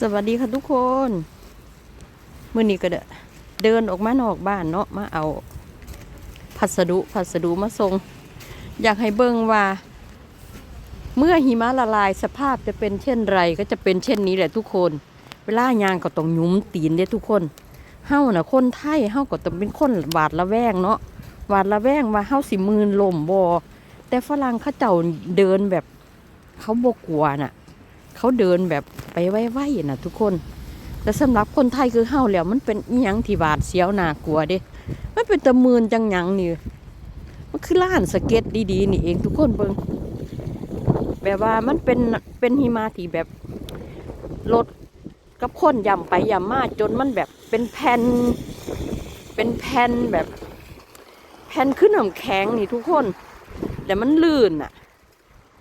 สวัสดีค่ะทุกคนมื่อนี้ก็เดเดินออกมานอกบ้านเนาะมาเอาพัสดุพัสดุมาส่งอยากให้เบิ่งว่า เมื่อหิมะละลายสภาพจะเป็นเช่นไรก็จะเป็นเช่นนี้แหละทุกคน เวลายางก็ต้องยุ้มตีนเด้ทุกคนเฮาน่ะคนไทยเฮาก็ต้องเป็นคนหวาดระแวงเนาะหวาดระแวงว่าเฮาสิมืนลมบ่แต่ฝรั่งเขาเจ้าเดินแบบเขาบ่กลัวน่ะ เขาเดินแบบไปไว้ๆนะทุกคน แต่สำหรับคนไทยคือเฮาแล้ว มันเป็นยังที่บาดเสียวน่ากลัวเด้มันเป็นตะมืนจังยังนี่มันคือล้านสเก็ตดีๆนี่เองทุกคนเบิงแบบว่ามันเป็นเป็นหิมะที่แบบรถกับคนย่ำไปย่ำมาจนมันแบบเป็นแผ่นเป็นแผ่นแบบแผ่นขึ้นน้ำแข็งนี่ทุกคน แต่มันลื่นอะ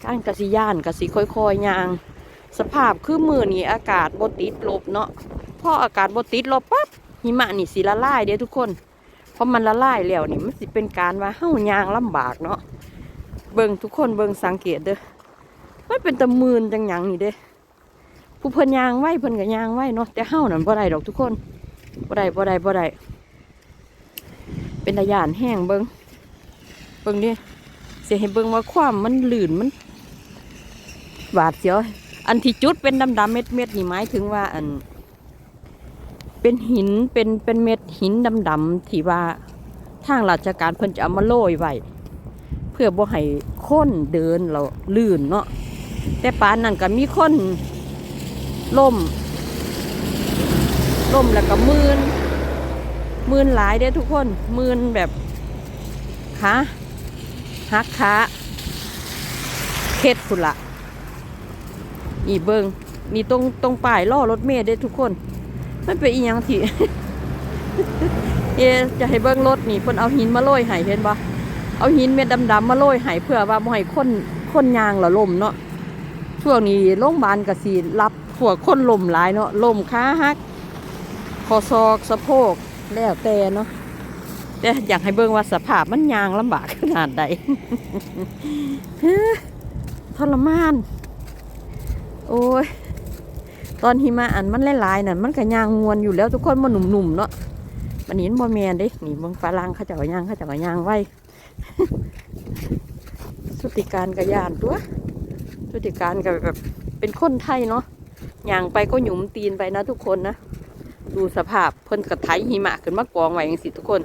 การกสิย่านกระสิค่อยๆยาง สภาพคือมือนี่อากาศบติดลบเนาะพออากาศบติดลบปั๊บหิมะนี่สิละลายเด้ทุกคนเพอมันละลายแล้วนี่มันสิเป็นการว่าเฮ้ายางลำบากเนาะเบิ่งทุกคนเบิ่งสังเกตเด้อมันเป็นตะมืนจังหยังนี่เด้ผู้เพิ่นยางไหวเพิ่นก็ยางไหวเนาะแต่เฮ้านั่นบ่ได้ดอกทุกคนบ่ได้บ่ได้บ่ได้เป็นตะยานแห้งเบิ่งเบิ่งดิสิให้เบิ่งว่าความมันลื่นมันบาดเสียว อันที่จุดเป็นดำๆเม็ดเม็ดๆนี่หมายถึงว่าอัน เป็นหินเป็นเป็นเม็ดหินดำๆที่ว่าทางราชการเพิ่นจะเอามาโรยไว้เพื่อบ่ให้คนเดินเราลื่นเนาะแต่ปานนั้นก็มีคนล่มล่มแล้วก็มืนมืนหลายเด้ทุกคนมืนแบบขาหักขาเคล็ดพุ่นละ นี่เบิงนี่ตรงตรงป้ายล่อรถเมล์ได้ทุกคน มันเป็นอีหยังที่เอจะให้เบิ้งรถนี่เพิ่นเอาหินมาโรยให้เห็นปะเอาหินเม็ดดำๆมาโรยให้เพื่อว่าบ่ให้คนคนยางละลมเนาะช่วงนี้โรงพยาบาลกสิรับพวกคนลมหลายเนาะล่มขาหักคอศอกสะโพกแล้วแต่เนาะแต่อยากให้เบิ่งว่าสภาพมันยางลำบากขนาดใดทรมาน โอ้ย ตอนหิมะอันมันหลายๆน่ะมันก็ยางงวนอยู่แล้วทุกคนมันหนุ่มๆเนาะมันนี้บ่แมนเด้นี่เบางฝรั่งเขาจะก็ยางเขาจะก็ยางไว้สุติการก็ยานตัวสุติการก็แบบเป็นคนไทยเนาะยางไปก็หยุมตีนไปนะทุกคนนะ ดูสภาพเพิ่นกระไถหิมะขึ้นมากองไว้อย่างสิทุกคน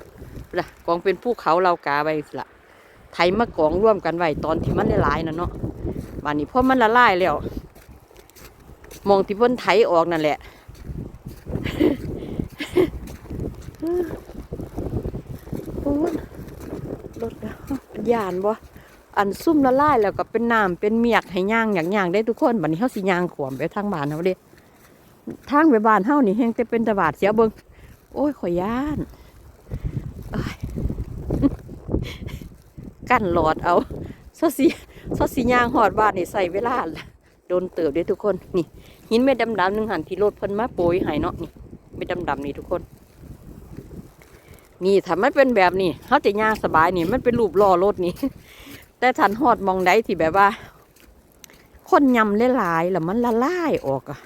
ละกองเป็นภูเขาเรากาไว้ละไถมากองร่วมกันไว้ตอนที่มันหลายๆน่ะเนาะวันนี้พอมันละลายแล้ว มองที่เพ้นไถออกนั่นแหละโอ้ยรถแล้วยานบ่อันซุ่มละลายแล้วก็เป็นน้ำเป็นเมียกให้ย่างอย่างย่างได้ทุกคนบัดนี้เฮาสิย่างขวมไปทางบ้านเฮาเด้ทางไปบ้านเฮานี่แฮงแต่เป็นตะบาดเสียเบิ่งโอ้ยข่อยย่านกั้นหลอดเอาซอสิซอสิย่างหอดบ้านนี่ใส่เวลาละ โดนเติบเด้ทุกคน นี่ หินเม็ดดำๆหนึ่งหันที่รถเพิ่นมาโปรยให้เนาะ นี่เม็ดดำๆนี่ทุกคน นี่ถ้ามันเป็นแบบนี้เขาจะย่างสบายนี่ มันเป็นรูปล้อรถนี่ แต่ทันหอดมองได้ที่แบบว่า คนยำหลายๆแล้วมันละลายออกอะ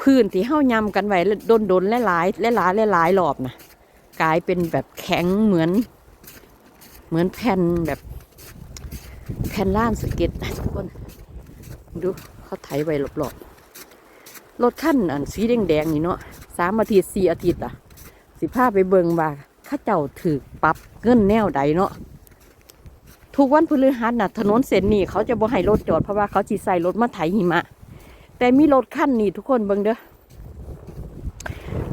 พื้นที่เฮายำกันไว้โดนโดนๆหลายๆหลายๆหลายๆรอบนะกลายเป็นแบบแข็งเหมือน เหมือนแผ่นแบบแผ่นล่านสเก็ตนะทุกคน ดูเขาไถไว้หลบๆรถขั้นอันสีแดงๆนี่เนาะสามอาทิตย์สี่อาทิตย์อะ สิพาไปเบิงว่าข้าเจ้าถือปรับเงินแนวใดเนาะทุกวันพฤหัสน่ะถนนเส้นนี้เขาจะบ่ให้รถจอดเพราะว่าเขาจีใส่รถมาไถหิมะ แต่มีรถขั้นนี้ทุกคนเบิงเด้อ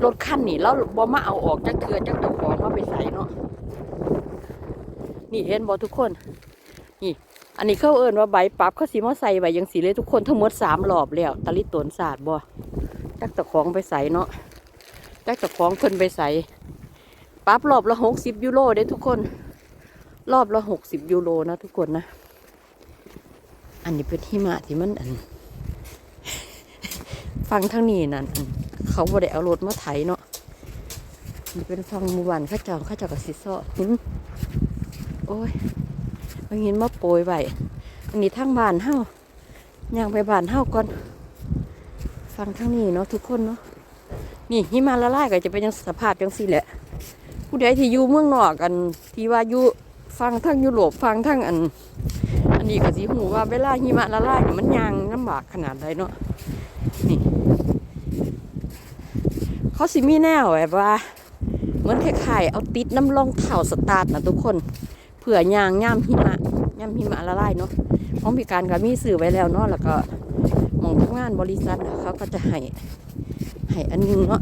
รถขั้นนี้แล้วบ่มาเอาออกจากเถื่อจากตะขอมาไปใส่เนาะนี่เห็นบ่ทุกคน นี่ อันนี้เขาเอิ้นว่าใบปรับเขาสีมาใส่ใบยังสีเลยทุกคนทั้งหมดสามรอบแล้วตะลิตนศาสตร์บ่จักตะของไปใส่เนาะจักตะของเพิ่นไปใส่ปรับรอบละหกสิบยูโรเด้ทุกคนรอบละหกสิบยูโรนะทุกคนนะ อันนี้เป็นหิมะที่มันอัน ฟังทั้งนี้นั่นอันเขาบ่ได้เอารถมาไถเนาะมันเป็นฟังมู่บ้านข้าเจ้าข้าเจ้ากับสิซ้อโอ้ย เอาหินมาโปรยไว้อันนี้ทางบ้านเฮาย่างไปบ้านเฮาก่อนฟังทั้งนี้เนาะทุกคนเนาะนี่หิมาละลายก็จะเป็นยังสภาพจังสี่แหละ ผู้ใดที่อยู่เมืองนอกกันที่ว่าอยู่ฟังทั้งยุโรปฟังทั้งอัน อันนี้ก็สิหูว่าเวลาหิมะละลายเนี่ยมันยางลำบากขนาดใดเนาะนี่เขาสิมีแนวแบบว่า เหมือนคล้ายๆเอาติดน้ำรองเท้าสตาร์ทนะทุกคน เผื่อยางย่ามหิมะย่ามหิมะละลายเนาะของพิการก็มีสื่อไว้แล้วเนาะแล้วก็หมองทำงานบริษัทน่ะเขาก็จะให้ให้อันนึงเนาะ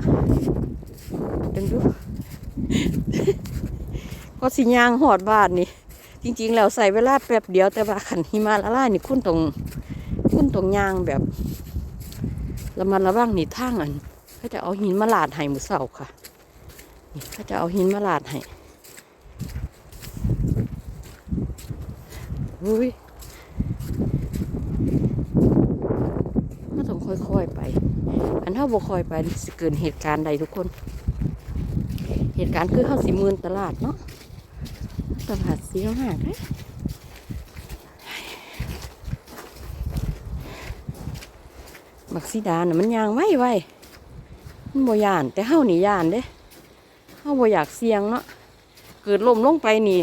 ดึงดูก็สิยางหอดบ้านนี่จริง ๆ แล้วใส่เวลาแป๊บเดียวแต่ว่าขันหิมะละลายนี่คุณตรงคุณตรงยางแบบระมัดระวังนี่ทางอันเขาจะเอาหินมาลาดให้มือเสาค่ะนี่เขาจะเอาหินมาลาดให้ อุ้ยก็ต้องค่อยๆไป อันถ้าบ่ค่อยไปสิเกินเหตุการณ์ใดทุกคน เหตุการณ์คือเข้าสิมืนตลาดเนาะตลาดเสียวมากเลยบักซีดาน่ะมันยางไว้ไว้มันบ่ยาน แต่เฮานี่ยานเด้เฮาบ่อยากเสี่ยงเนาะเกิดลมลงไปนี่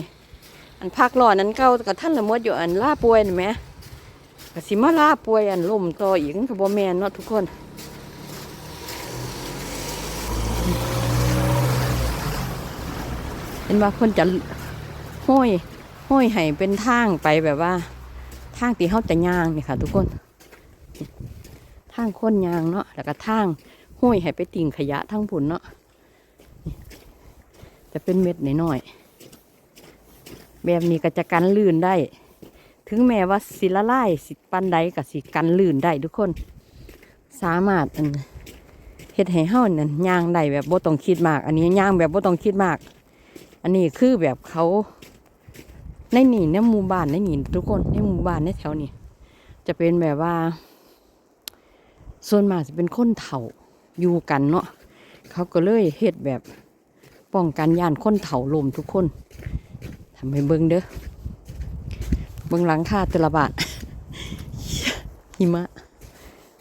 อันพักร้อนนั้นเก่ากับท่านละมดอยู่อันล่าป่วยนี่แหมกสิมาล่าป่วยอันลมต่ออีกมันก็บ่แมนเนาะทุกคนเห็นว่าคนจะห้อยห้อยให้เป็นทางไปแบบว่า ทางที่เขาจะย่างนี่ค่ะ ทุกคนทางค้นยางเนาะแล้วก็ทางห้อยให้ไปติ่งขยะทั้งผุนเนาะจะเป็นเม็ดหน้อยๆ แบบนี้ก็จะกันลื่นได้ ถึงแม้ว่าสิละลายสิปันใดกับสิกันลื่นได้ทุกคน สามารถเฮ็ดให้เฮานั่นย่างได้แบบบ่ต้องคิดมาก อันนี้ย่างแบบบ่ต้องคิดมาก อันนี้คือแบบเขาในหนีในหมู่บ้านในหนีทุกคนในหมู่บ้านในแถวนี้จะเป็นแบบว่า ส่วนมากจะเป็นคนเฒ่าอยู่กันเนาะเขาก็เลยเฮ็ดแบบป้องกันย่านคนเฒ่าลมทุกคน ทำให้เบิ่งเด้อเบิ่งหลังคาต่ละบาทหิมะ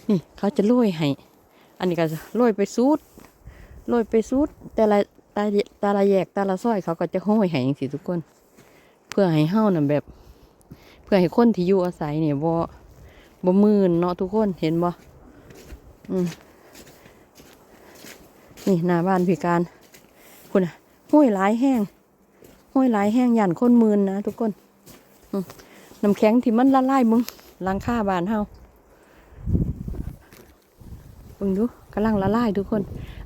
นี่เขาจะโรยให้ อันนี้ก็จะโรยไปซูดโรยไปซูดแต่ละตาตาละแยกตาละซอยเขาก็จะห้อยให้อย่างสิทุกคน เพื่อให้เฮาน่ะแบบ เพื่อให้คนที่อยู่อาศัยเนี่ยบ่บ่มื่นเนาะทุกคนเห็นบ่อืมนี่หน้าบ้านพิการ คุณอะห้อยหลายแห้ง ห้อยหลายแห้งหยันคนมืนนะทุกคนน้ำแข็งที่มันละลายมึงลังค่าบานเฮาเบิ่งดูกำลังละลายทุกคน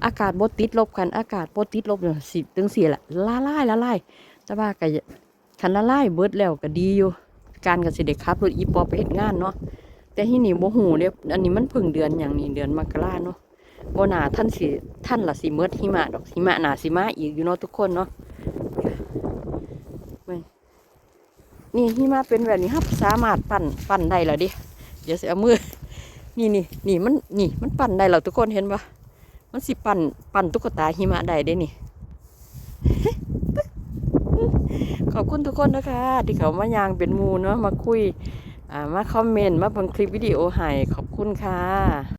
อากาศบดติดลบกันอากาศบดติดลบเนี่ยสิถึงสี่แหละละลายละลายแต่ว่าก็คันละลายเบิดแล้วก็ดีอยู่ การกับสิเด็กครับรถอีปอไปเห็นงานเนาะแต่ที่นี่บ่หูเด้อันนี้มันพิ่งเดือนอย่างนี้เดือนมกราเนาะบ่หนาท่านสิท่านละสิเมิดหิมะดอกหิมะหนาสิมาอีกอยู่เนาะทุกคนเนาะเว้ย นี่หิมะเป็นแบบนี้ครับสามารถปั่นปั่นได้แล้วดิเดี๋ยวเสิเอามือ นี่นี่นี่มันนี่มันปั่นได้แล้วทุกคนเห็นปะมันสิปั่นปั่นตุ๊กตาหิมะได้เด้นี่ขอบคุณทุกคนนะคะ ที่เขามายางเป็นมูเนาะมาคุยมาคอมเมนต์มาเบังคลิปวิดีโอให้ขอบคุณค่ะ